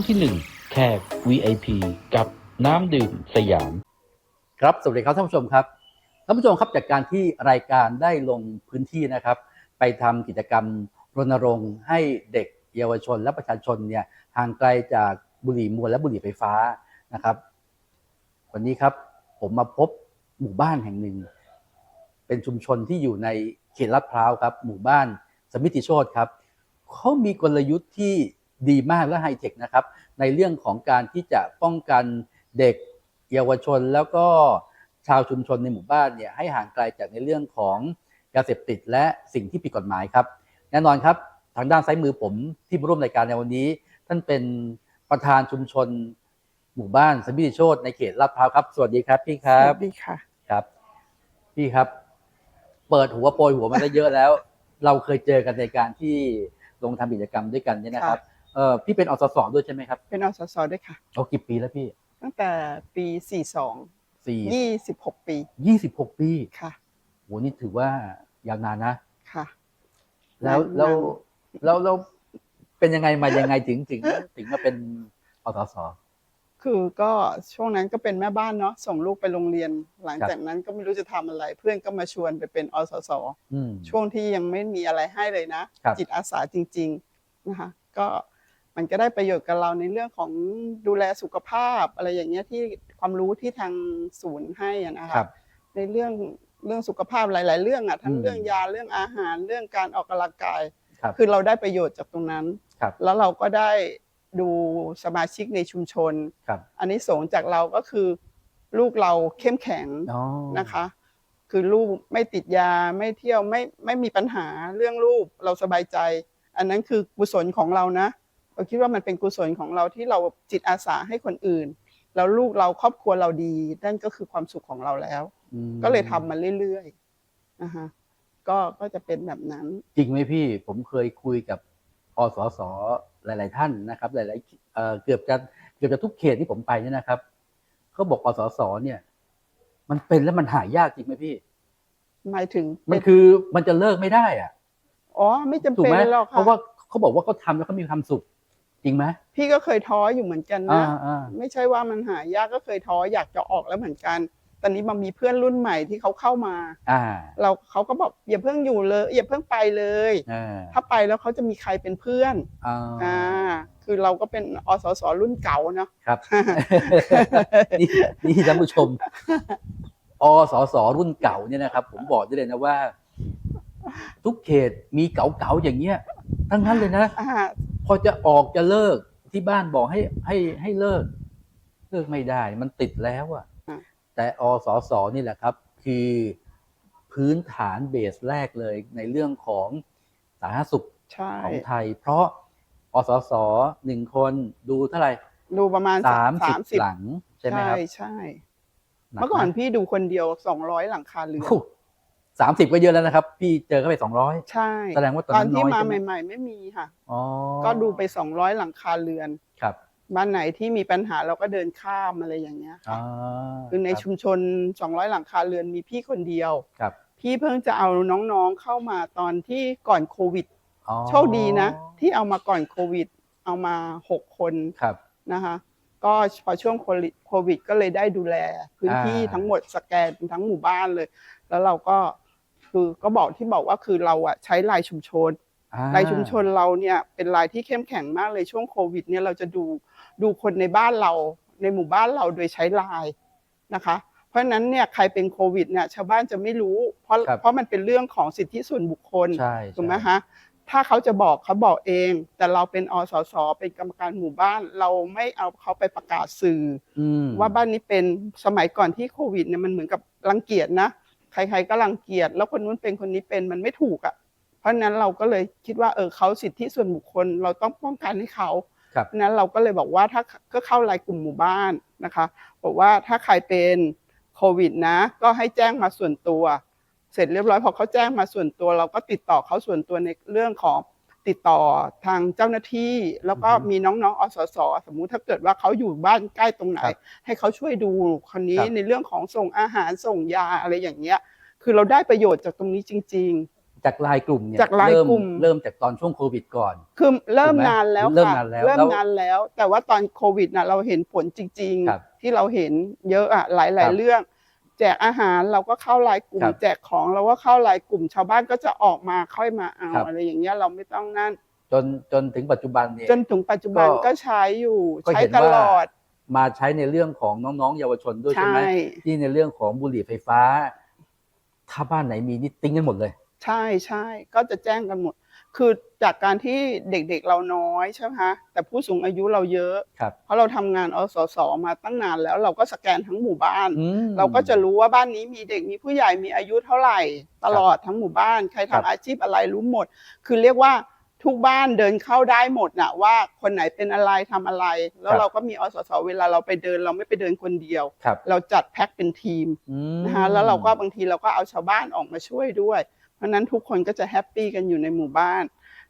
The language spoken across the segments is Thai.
วงที่ 1 แขก VIP กับน้ำดื่มสยาม ครับ สวัสดีครับท่านผู้ชมครับ ท่านผู้ชมครับจากการที่รายการได้ลงพื้นที่นะครับ ไปทำกิจกรรมรณรงค์ให้เด็กเยาวชนและประชาชนเนี่ยห่างไกลจากบุหรี่มวลและบุหรี่ไฟฟ้านะครับ วันนี้ครับผมมาพบหมู่บ้านแห่งหนึ่ง เป็นชุมชนที่อยู่ในเขตลาดพร้าวครับ หมู่บ้านสมิติโชตครับเขามีกลยุทธ์ที่ ดีมากและไฮเทคนะครับ ในเรื่องของการที่จะป้องกันเด็กเยาวชน แล้วก็ชาวชุมชนในหมู่บ้านเนี่ยให้ห่างไกลจากในเรื่องของยาเสพติดและสิ่งที่ผิดกฎหมายครับ แน่นอนครับทางด้านซ้ายมือผมที่มาร่วมรายการในวันนี้ ท่านเป็นประธานชุมชน หมู่บ้านสมิติโชตในเขตลาดพร้าวครับ สวัสดีครับพี่คสรับวัสดีค่ะ ครับ พี่ครับ เปิดหัวโปรยหัวมาได้เยอะแล้ว เราเคยเจอกันในการที่ลงทำกิจกรรมด้วยกันเนี่ยนะครับ เออพี่เป็นอสสด้วยใช่ไหมครับเป็นอสสด้วยค่ะเอากี่ปีแล้วพี่ ตั้งแต่ปี42สี่26ปียี่สิบหกปีค่ะโหนี่ถือว่ายาวนานนะค่ะ แล้วนานแล้วนานแล้วแล้วเป็นยังไงมายังไงถึงถึงถึงมาเป็นอสสคือก็ช่วงนั้นก็เป็นแม่บ้านเนาะส่งลูกไปโรงเรียน หลังครับจากนั้นก็ไม่รู้จะทำอะไร เพื่อนก็มาชวนไปเป็นอสสอืมช่วงที่ยังไม่มีอะไรให้เลยนะครับจิตอาสาจริง ๆ นะคะ ก็ มันก็ได้ประโยชน์กับเราในเรื่องของดูแลสุขภาพ อะไรอย่างเงี้ยที่ความรู้ที่ทางศูนย์ให้อะนะครัคะบ ในเรื่องเรื่องสุขภาพหลาย ๆ เรื่องอะทั้งอืม เรื่องยาเรื่องอาหารเรื่องการออกกำลังกาย ครับ คือเราได้ประโยชน์จากตรงนั้น ครับแล้วเราก็ได้ดูสมาชิกในชุมชน ครับ อันนี้สงส์จากเราก็คือ ลูกเราเข้มแข็งอ๋อนะคะ คือลูกไม่ติดยาไม่เที่ยวไม่ไม่มีปัญหาเรื่องลูกเราสบายใจ อันนั้นคือกุศลของเรานะ เราคิดว่ามันเป็นกุศลของเราที่เราจิตอาสาให้คนอื่น แล้วลูกเราครอบครัวเราดีนั่นก็คือความสุขของเราแล้วอืมก็เลยทำมาเรื่อยๆนะคะก็ก็จะเป็นแบบนั้น จริงไหมพี่ผมเคยคุยกับอสสหลาย ๆ ท่านนะครับ หลายๆเอ่อเกือบจะเกือบจะทุกเขตที่ผมไปเนี่ยนะครับเขาบอกอสสเนี่ย มันเป็นแล้วมันหายากจริงไหมพี่หมายถึงมันเป็นคือมันจะเลิกไม่ได้อะ อ๋อ ไม่จำถูกเป็นไหมหรอกเพค่ะราะว่าเขาบอกว่าเขาทำแล้วเขามีความสุข จริงไหมพี่ก็เคยท้ออยู่เหมือนกันอ่านะ อ่า ไม่ใช่ว่ามันหายากก็เคยท้ออยากจะออกแล้วเหมือนกัน ตอนนี้มันมีเพื่อนรุ่นใหม่ที่เขาเข้ามา อ่าเราเขาก็บอกอย่าเพิ่งอยู่เลย อย่าเพิ่งไปเลยอ่าถ้าไปแล้วเขาจะมีใครเป็นเพื่อน อ่าอ่า คือเราก็เป็นอสสรุ่นเก่าเนาะ ครับ นี่นี่ท่านผู้ชม อสสรุ่นเก่าเนี่ยนะครับ ผมบอกได้เลยนะว่า ทุกเขตมีเก่าๆอย่างเงี้ย ทั้งนั้นเลยนะ อ่า พอจะออกจะเลิกที่บ้านบอกให้ให้ให้เลิก เลิกไม่ได้ มันติดแล้วอะแต่อสสนี่แหละครับ คือพื้นฐานเบสแรกเลยในเรื่องของสาธารณสุขใช่ของไทย เพราะอสสหนึ่งคนดูเท่าไหร่ดูประมาณสามสิบหลัง ใช่ไหมครับใช่เมื่อก่อนพี่ดูคนเดียวสองร้อยหลังคาเรือน สามสิบก็เยอะแล้วนะครับ พี่เจอเข้าไปสองร้อยใช่แสดงว่าตอนตอนนั้นที่น้อยมาใช่ไหมใหม่ ๆ ไม่มีค่ะ อ๋อก็ดูไปสองร้อยหลังคาเรือน ครับบ้านไหนที่มีปัญหาเราก็เดินข้ามอะไรอย่างเงี้ยอ่าค่ะคือในรับชุมชน 200 หลังคาเรือนมีพี่คนเดียว ครับพี่เพิ่งจะเอาน้องๆเข้ามาตอนที่ก่อนโควิด อ๋อโชคดีนะ ที่เอามาก่อนโควิด เอามา 6 คนครับ นะคะ ก็พอช่วงโควิดโควิดก็เลยได้ดูแล พื้นที่อ่า ทั้งหมดสแกนทั้งหมู่บ้านเลย แล้วเราก็ คือก็บอกที่บอกว่าคือเราอะใช้ลายชุมชนอ่าลายชุมชนเราเนี่ยเป็นลายที่เข้มแข็งมากเลยช่วงโควิดเนี่ยเราจะดูดูคนในบ้านเราในหมู่บ้านเราโดยใช้ลายนะคะ เพราะฉะนั้นเนี่ยใครเป็นโควิดเนี่ยชาวบ้านจะไม่รู้ เพราะครับเพราะมันเป็นเรื่องของสิทธิส่วนบุคคลใช่ถูกไหมใช่คะถ้าเขาจะบอกเขาบอกเอง แต่เราเป็นอสสเป็นกรรมการหมู่บ้าน เราไม่เอาเขาไปประกาศสื่ออืมว่าบ้านนี้เป็นสมัยก่อนที่โควิดเนี่ยมันเหมือนกับรังเกียจนะ ใครๆก็รังเกียจแล้วคนนู้นเป็นคนนี้เป็นมันไม่ถูกอะ เพราะฉะนั้นเราก็เลยคิดว่าเออเขาสิทธิส่วนบุคคลเราต้องป้องกันให้เขาครับเพราะฉะนั้นเราก็เลยบอกว่าถ้าก็เข้ารายกลุ่มหมู่บ้านนะคะ บอกว่าถ้าใครเป็นโควิดนะ ก็ให้แจ้งมาส่วนตัว เสร็จเรียบร้อยพอเขาแจ้งมาส่วนตัว เราก็ติดต่อเขาส่วนตัวในเรื่องของ ติดต่อทางเจ้าหน้าที่ แล้วก็อือฮึมีน้องๆอสสสมมุติถ้าเกิดว่าเขาอยู่บ้านใกล้ตรงไหน ครับให้เขาช่วยดูคนนี้ครับ ในเรื่องของส่งอาหารส่งยาอะไรอย่างเงี้ย คือเราได้ประโยชน์จากตรงนี้จริง จากไลายกลุ่มเนี่ยจากไลน์เริ่มกลุ่ม เริ่มจากตอนช่วงโควิดก่อนคือเริ่มถูกไหมนานแล้วเริ่มค่ะนานแล้วเริ่มแล้วนานแล้ว แต่ว่าตอนโควิดน่ะเราเห็นผลจริง ครับๆ ที่เราเห็นเยอะอะหลาย ครับ ๆ เรื่อง แจกอาหารเราก็เข้าไลน์กลุ่ม ครับแจกของเราก็เข้าไลน์กลุ่ม ชาวบ้านก็จะออกมาค่อยมาเอาครับ อะไรอย่างเงี้ยเราไม่ต้องนั่น จนจนถึงปัจจุบันเนี่ย จนถึงปัจจุบันก็ก็ใช้อยู่ก็ใช้เห็นตว่า ลอดมาใช้ในเรื่องของน้องๆ เยาวชนด้วยใช่ใช่ไหมที่ในเรื่องของบุหรี่ไฟฟ้า ถ้าบ้านไหนมีนี่ติ้งกันหมดเลย ใช่ใช่ก็จะแจ้งกันหมด คือจากการที่เด็กๆเราน้อยใช่ไหมคะแต่ผู้สูงอายุเราเยอะ ครับเพราะเราทำงานอสสมาตั้งนานแล้วเราก็สแกนทั้งหมู่บ้าน อืม เราก็จะรู้ว่าบ้านนี้มีเด็กมีผู้ใหญ่มีอายุเท่าไหร่ ตลอดทั้งหมู่บ้าน ใครครัทำบ อาชีพอะไรรู้หมด คือเรียกว่าทุกบ้านเดินเข้าได้หมดนะว่าคนไหนเป็นอะไรทำอะไร แล้วเราก็มีอสสเวลาเราไปเดินเราไม่ไปเดินคนเดียว ครับเราจัดแพ็คเป็นทีมอืมนะคะแล้วเราก็บางทีเราก็เอาชาวบ้านออกมาช่วยด้วย เพราะฉะนั้นทุกคนก็จะแฮปปี้กันอยู่ในหมู่บ้าน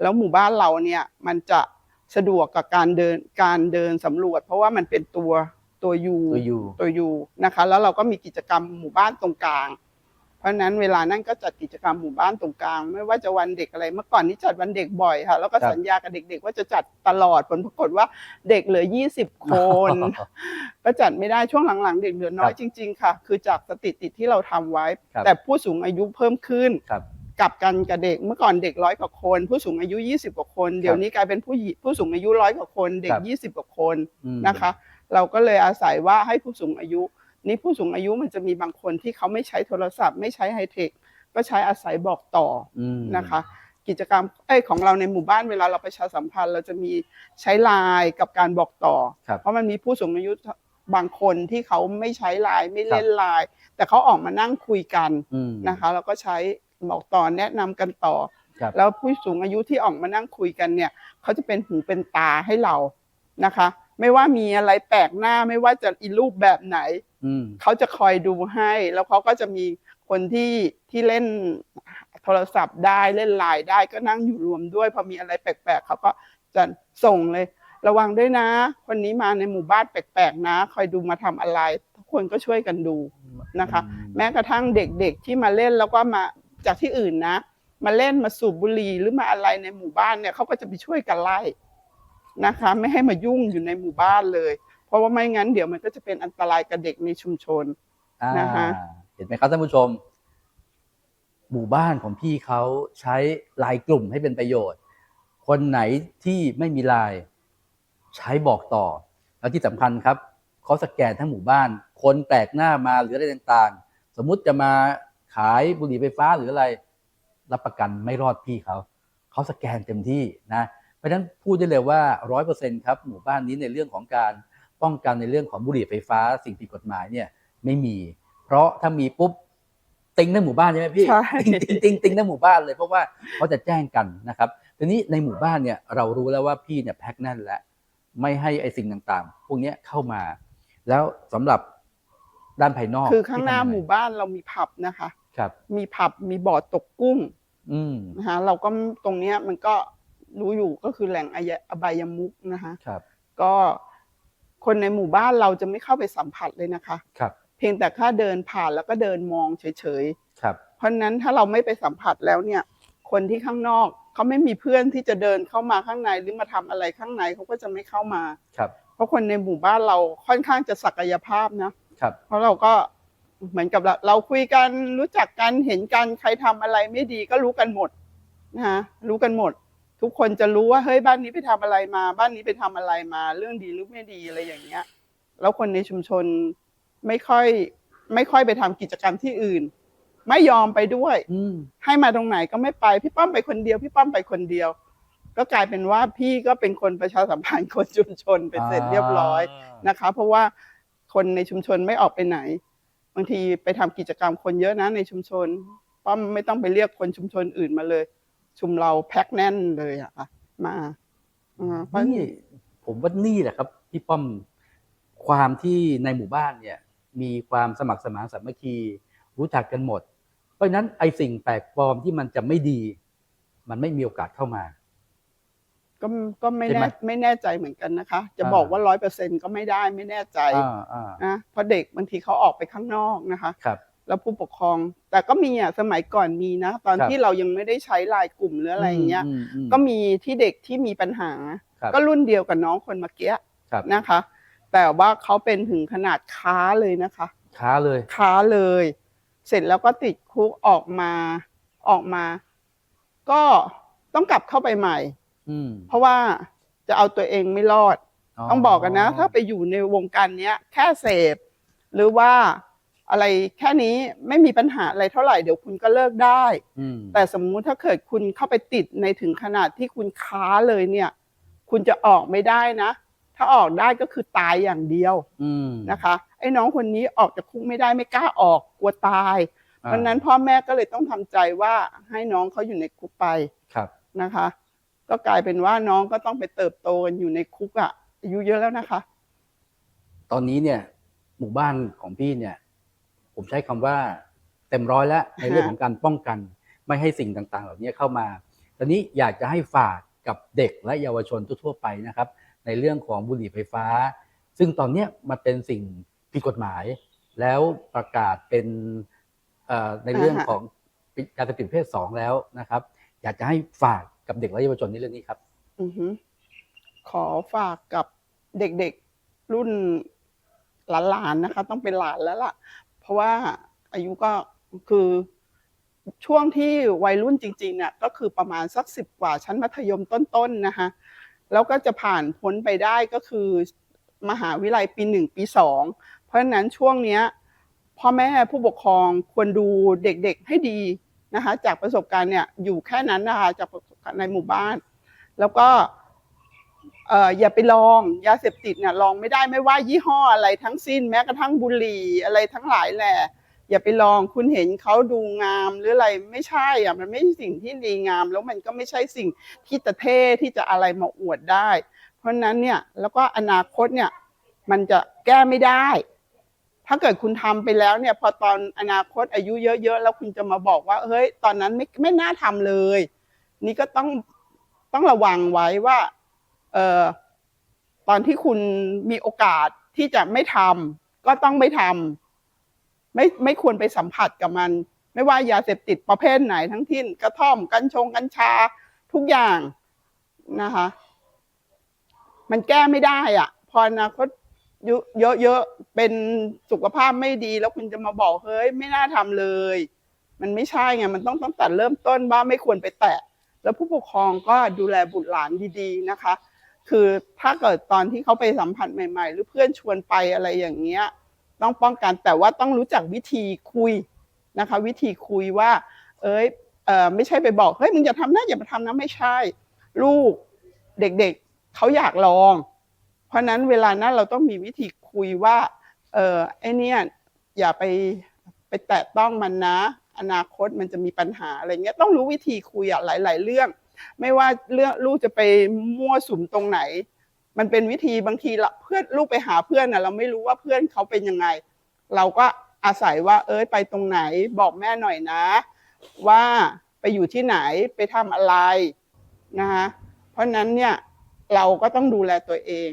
แล้วหมู่บ้านเราเนี่ยมันจะสะดวกกับการเดินการเดินสำรวจ เพราะว่ามันเป็นตัวตัวยูตัวอยู่ตัวยูนะคะ แล้วเราก็มีกิจกรรมหมู่บ้านตรงกลาง เพราะฉะนั้นเวลานั้นก็จัดกิจกรรมหมู่บ้านตรงกลาง ไม่ว่าจะวันเด็กอะไรเมื่อก่อนนี้จัดวันเด็กบ่อยค่ะ แล้วก็ครับสัญญากับเด็ก ๆ ว่าจะจัดตลอดผลปรากฏว่าเด็กเหลือ 20 คนก็จัดไม่ได้ช่วงหลังๆ เด็กเหลือน้อยครับจริง ๆ ค่ะ คือจากสถิติที่เราทำไว้ครับแต่ผู้สูงอายุเพิ่มขึ้นครับ กลับกันกับเด็กเมื่อก่อนเด็กร้อยกว่าคน ผู้สูงอายุ 20 กว่าคน เดี๋ยวนี้กลายเป็นผู้หญิผู้สูงอายุร้อยกว่าคน เด็คกรับ20 กว่าคนอืมนะคะ เราก็เลยอาศัยว่าให้ผู้สูงอายุ นี่ผู้สูงอายุมันจะมีบางคนที่เขาไม่ใช้โทรศัพท์ ไม่ใช้ไฮเทคก็ใช้อาศัยบอกต่ออืมนะคะ กิจกรรมเอ้ยของเราในหมู่บ้านเวลาเราประชาสัมพันธ์ เราจะมีใช้ไลน์กับการบอกต่อครับเพราะมันมีผู้สูงอายุบางคนที่เขาไม่ใช้ไลน์ไม่เล่นครับไลน์แต่เขาออกมานั่งคุยกันอืมนะคะเราก็ใช้ บอกต่อแนะนำกันต่อครับแล้วผู้สูงอายุที่ออกมานั่งคุยกันเนี่ยเขาจะเป็นหูเป็นตาให้เรานะคะ ไม่ว่ามีอะไรแปลกหน้าไม่ว่าจะอีรูปแบบไหนอืมเขาจะคอยดูให้ แล้วเขาก็จะมีคนที่ที่เล่นโทรศัพท์ได้เล่นไลน์ได้ก็นั่งอยู่รวมด้วย พอมีอะไรแปลกๆเขาก็จะส่งเลย ระวังด้วยนะ คนนี้มาในหมู่บ้านแปลกๆนะ คอยดูมาทำอะไร ทุกคนก็ช่วยกันดูนะคะ แม้กระทั่งเด็กๆที่มาเล่นแล้วก็มา จากที่อื่นนะ มาเล่นมาสูบบุหรี่หรือมาอะไรในหมู่บ้านเนี่ยเขาก็จะไปช่วยกันไล่นะคะ ไม่ให้มายุ่งอยู่ในหมู่บ้านเลย เพราะว่าไม่งั้นเดี๋ยวมันก็จะเป็นอันตรายกับเด็กในชุมชนอ่านะคะเห็นไหมครับท่านผู้ชม หมู่บ้านของพี่เขาใช้ไลายกลุ่มให้เป็นประโยชน์ คนไหนที่ไม่มีไลน์ใช้บอกต่อ แล้วที่สำคัญครับเขาสแกนทั้งหมู่บ้าน คนแปลกหน้ามาหรืออะไรต่างๆ สมมุติจะมา ขายบุหรี่ไฟฟ้าหรืออะไร รับประกันไม่รอดพี่เขา เขาสแกนเต็มที่นะ เพราะฉะนั้นพูดได้เลยว่าร้อยเปอร์เซ็นครับหมู่บ้านนี้ในเรื่องของการป้องกันในเรื่องของบุหรี่ไฟฟ้า สิ่งผิดกฎหมายเนี่ยไม่มี เพราะถ้ามีปุ๊บติงทั้งหมู่บ้านใช่ไหมพี่ใช่ติงติงติงติงทั้งหมู่บ้านเลยเพราะว่าเขาจะแจ้งกันนะครับทีนี้ในหมู่บ้านเนี่ยเรารู้แล้วว่าพี่เนี่ยแพ็คแน่นแล้วไม่ให้ไอสิ่งต่างๆ พวกเนี้ยเข้ามา แล้วสำหรับด้านภายนอก คือข้างหน้าพี่ทำยัไหมู่บ้านเรามีผับนะคะ ครับ มีผับมีบ่อตกกุ้งอืมนะคะเราก็ตรงเนี้ยมันก็รู้อยู่ก็คือแหล่งอายะอบายมุกนะคะครับ ก็คนในหมู่บ้านเราจะไม่เข้าไปสัมผัสเลยนะคะ ครับ เพียงแต่แค่เดินผ่านแล้วก็เดินมองเฉยครับๆเพราะฉะนั้นถ้าเราไม่ไปสัมผัสแล้วเนี่ย คนที่ข้างนอกเขาไม่มีเพื่อนที่จะเดินเข้ามาข้างในหรือมาทำอะไรข้างในเขาก็จะไม่เข้ามาครับ เพราะคนในหมู่บ้านเราค่อนข้างจะศักยภาพนะครับ เพราะเราก็ เหมือนกับเราเราคุยกันรู้จักกันเห็นกันใครทำอะไรไม่ดีก็รู้กันหมดนะคะรู้กันหมด ทุกคนจะรู้ว่าเฮ้ยบ้านนี้ไปทำอะไรมา บ้านนี้ไปทำอะไรมา เรื่องดีหรือไม่ดีอะไรอย่างเงี้ย แล้วคนในชุมชนไม่ค่อยไม่ค่อยไปทำกิจกรรมที่อื่น ไม่ยอมไปด้วยอืมให้มาตรงไหนก็ไม่ไปพี่ป้อมไปคนเดียวพี่ป้อมไปคนเดียว ก็กลายเป็นว่าพี่ก็เป็นคนประชาสัมพันธ์คนชุมชนเป็นเสร็จเรียบร้อยนะคะ เพราะว่าคนในชุมชนไม่ออกไปไหน บางทีไปทำกิจกรรมคนเยอะนะในชุมชนป้อมไม่ต้องไปเรียกคนชุมชนอื่นมาเลย ชุมเราแพ็คแน่นเลยอะมาอ่าเพราะนี่ผมว่านี่แหละครับพี่ป้อมความที่ในหมู่บ้านเนี่ย มีความสมัครสมานสามัคคีรู้จักกันหมด เพราะฉะนั้นไอ้สิ่งแปลกปลอมที่มันจะไม่ดี มันไม่มีโอกาสเข้ามา ก็ก็ไม่ใช่ไหมแน่ไม่แน่ใจเหมือนกันนะคะ จะอ่าบอกว่าร้อยเปอร์เซ็นก็ไม่ได้ไม่แน่ใจอ่าอ่านะเพราะเด็กบางทีเขาออกไปข้างนอกนะคะ ครับ แล้วผู้ปกครอง แต่ก็มีอะสมัยก่อนมีนะ ตอนครับ ที่เรายังไม่ได้ใช้ไลายกลุ่มหรืออะไรอย่างเงี้ย มอืม ก็มีที่เด็กที่มีปัญหา ครับก็รุ่นเดียวกับน้องคนเมื่อกี้ครับ นะคะ แต่ว่าเขาเป็นถึงขนาดค้าเลยนะคะค้าเลย ค้าเลย เสร็จแล้วก็ติดคุกออกมาออกมา ก็ต้องกลับเข้าไปใหม่ อืม เพราะว่าจะเอาตัวเองไม่รอด ต้องบอกกันนะ ถ้าไปอยู่ในวงการเนี้ย แค่เสพ หรือว่าอะไรแค่นี้ไม่มีปัญหาอะไรเท่าไหร่เดี๋ยวคุณก็เลิกได้ อืมแต่สมมุติถ้าเกิดคุณเข้าไปติดในถึงขนาดที่คุณค้าเลยเนี่ย คุณจะออกไม่ได้นะ ถ้าออกได้ก็คือตายอย่างเดียวอืม นะคะไอ้น้องคนนี้ออกจากคุกไม่ได้ไม่กล้าออกกลัวตายอ่าเพราะฉะนั้นพ่อแม่ก็เลยต้องทำใจว่าให้น้องเขาอยู่ในคุกไปครับ นะคะ ก็กลายเป็นว่าน้องก็ต้องไปเติบโตกันอยู่ในคุกอะอายุเยอะแล้วนะคะ ตอนนี้เนี่ย หมู่บ้านของพี่เนี่ย ผมใช้คำว่าเต็มร้อยแล้วในเรื่องของการป้องกัน ไม่ให้สิ่งต่างๆ เหล่านี้เข้ามาตอนนี้อยากจะให้ฝากกับเด็กและเยาวชนทั่วๆไปนะครับ ในเรื่องของบุหรี่ไฟฟ้า ซึ่งตอนนี้มันเป็นสิ่งผิดกฎหมาย แล้วประกาศเป็นในเรื่องของยาเสพติดเพศสองแล้วนะครับ อยากจะให้ฝาก กับเด็กและเยาวชนในเรื่องนี้ครับอขอฝากกับเด็กๆรุ่นหลานๆนะคะ ต้องเป็นหลานแล้วล่ะ เพราะว่าอายุก็คือช่วงที่วัยรุ่นจริงๆเนี่ยก็คือประมาณสักสิบกว่าชั้นมัธยมต้นๆนะคะแล้วก็จะผ่านพ้นไปได้ก็คือมหาวิทยาลัยปีหนึ่งปีสองเพราะฉะนั้นช่วงเนี้ยพ่อแม่ผู้ปกครองควรดูเด็กๆให้ดีนะคะ จากประสบการณ์เนี่ยอยู่แค่นั้นนะคะจาก ในหมู่บ้าน แล้วก็เอออย่าไปลองยาเสพติดเนี่ยลองไม่ได้ไม่ว่ายี่ห้ออะไรทั้งสิ้นแม้กระทั่งบุหรี่อะไรทั้งหลายแหละอย่าไปลองคุณเห็นเขาดูงามหรืออะไรไม่ใช่อะมันไม่ใช่สิ่งที่ดีงาม แล้วมันก็ไม่ใช่สิ่งที่จะเท่ที่จะอะไรมาอวดได้ เพราะฉะนั้นเนี่ยแล้วก็อนาคตเนี่ยมันจะแก้ไม่ได้ ถ้าเกิดคุณทำไปแล้วเนี่ยพอตอนอนาคตอายุเยอะๆแล้วคุณจะมาบอกว่าเฮ้ยตอนนั้นไม่ไม่น่าทำเลย นี่ก็ต้องต้องระวังไว้ว่าเออตอนที่คุณมีโอกาสที่จะไม่ทำก็ต้องไม่ทำไม่ไม่ควรไปสัมผัสกับมัน ไม่ว่ายาเสพติดประเภทไหนทั้งที่กระท่อม กัญชงกัญชาทุกอย่างนะคะ มันแก้ไม่ได้อะ พออนาคตเยอะๆเป็นสุขภาพไม่ดี แล้วคุณจะมาบอกเฮ้ยไม่น่าทำเลย มันไม่ใช่ไงมันต้องตั้งแต่เริ่มต้นว่าไม่ควรไปแตะ แล้วผู้ปกครองก็ดูแลบุตรหลานดีๆนะคะ คือถ้าเกิดตอนที่เขาไปสัมผัสใหม่ ๆ หรือเพื่อนชวนไปอะไรอย่างเงี้ยต้องป้องกันแต่ว่าต้องรู้จักวิธีคุยนะคะ วิธีคุยว่า เอ้ยเออไม่ใช่ไปบอกเฮ้ยมึงอย่าทำนะอย่ามาทำนะไม่ใช่ ลูกเด็กๆเขาอยากลอง เพราะฉะนั้นเวลานั้นเราต้องมีวิธีคุยว่าเออไอเนี่ยอย่าไปไปแตะต้องมันนะ อนาคตมันจะมีปัญหาอะไรเงี้ยต้องรู้วิธีคุยอะหลาย ๆ เรื่อง ไม่ว่าเรื่องลูกจะไปมั่วสุมตรงไหน มันเป็นวิธีบางทีละเพื่อนลูกไปหาเพื่อนน่ะเราไม่รู้ว่าเพื่อนเขาเป็นยังไง เราก็อาศัยว่าเอ้ยไปตรงไหนบอกแม่หน่อยนะ ว่าไปอยู่ที่ไหนไปทำอะไรนะคะเพราะฉะนั้นเนี่ยเราก็ต้องดูแลตัวเอง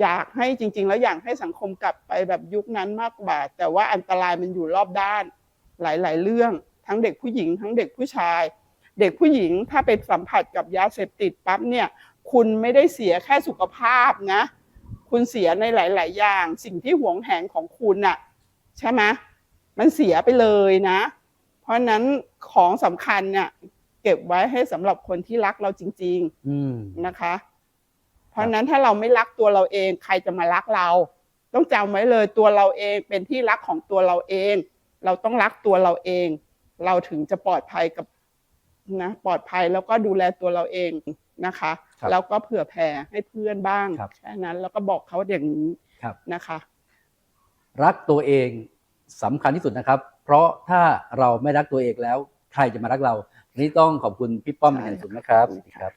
อยากให้จริง ๆ แล้วอยากให้สังคมกลับไปแบบยุคนั้นมากกว่า แต่ว่าอันตรายมันอยู่รอบด้าน หลาย ๆ เรื่อง ทั้งเด็กผู้หญิง ทั้งเด็กผู้ชาย เด็กผู้หญิงถ้าไปสัมผัสกับยาเสพติดปั๊บเนี่ยคุณไม่ได้เสียแค่สุขภาพนะ คุณเสียในหลาย ๆ อย่าง สิ่งที่หวงแหนของคุณน่ะใช่ไหมมันเสียไปเลยนะ เพราะฉะนั้นของสำคัญเนี่ยเก็บไว้ให้สำหรับคนที่รักเราจริงๆอืมนะคะ เพราะฉะนั้นถ้าเราไม่รักตัวเราเอง ใครจะมารักเรา ต้องจำไว้เลยตัวเราเองเป็นที่รักของตัวเราเอง เราต้องรักตัวเราเอง เราถึงจะปลอดภัยกับนะปลอดภัยแล้วก็ดูแลตัวเราเองนะคะครับแล้วก็เผื่อแผ่ให้เพื่อนบ้างครับแค่นั้นแล้วก็บอกเขาอย่างนี้ครับนะคะ รักตัวเองสำคัญที่สุดนะครับ เพราะถ้าเราไม่รักตัวเองแล้ว ใครจะมารักเราวันนี้ต้องขอบคุณพี่ป้อมเป็นอย่างสูงนะครับใช่ค่ะครับ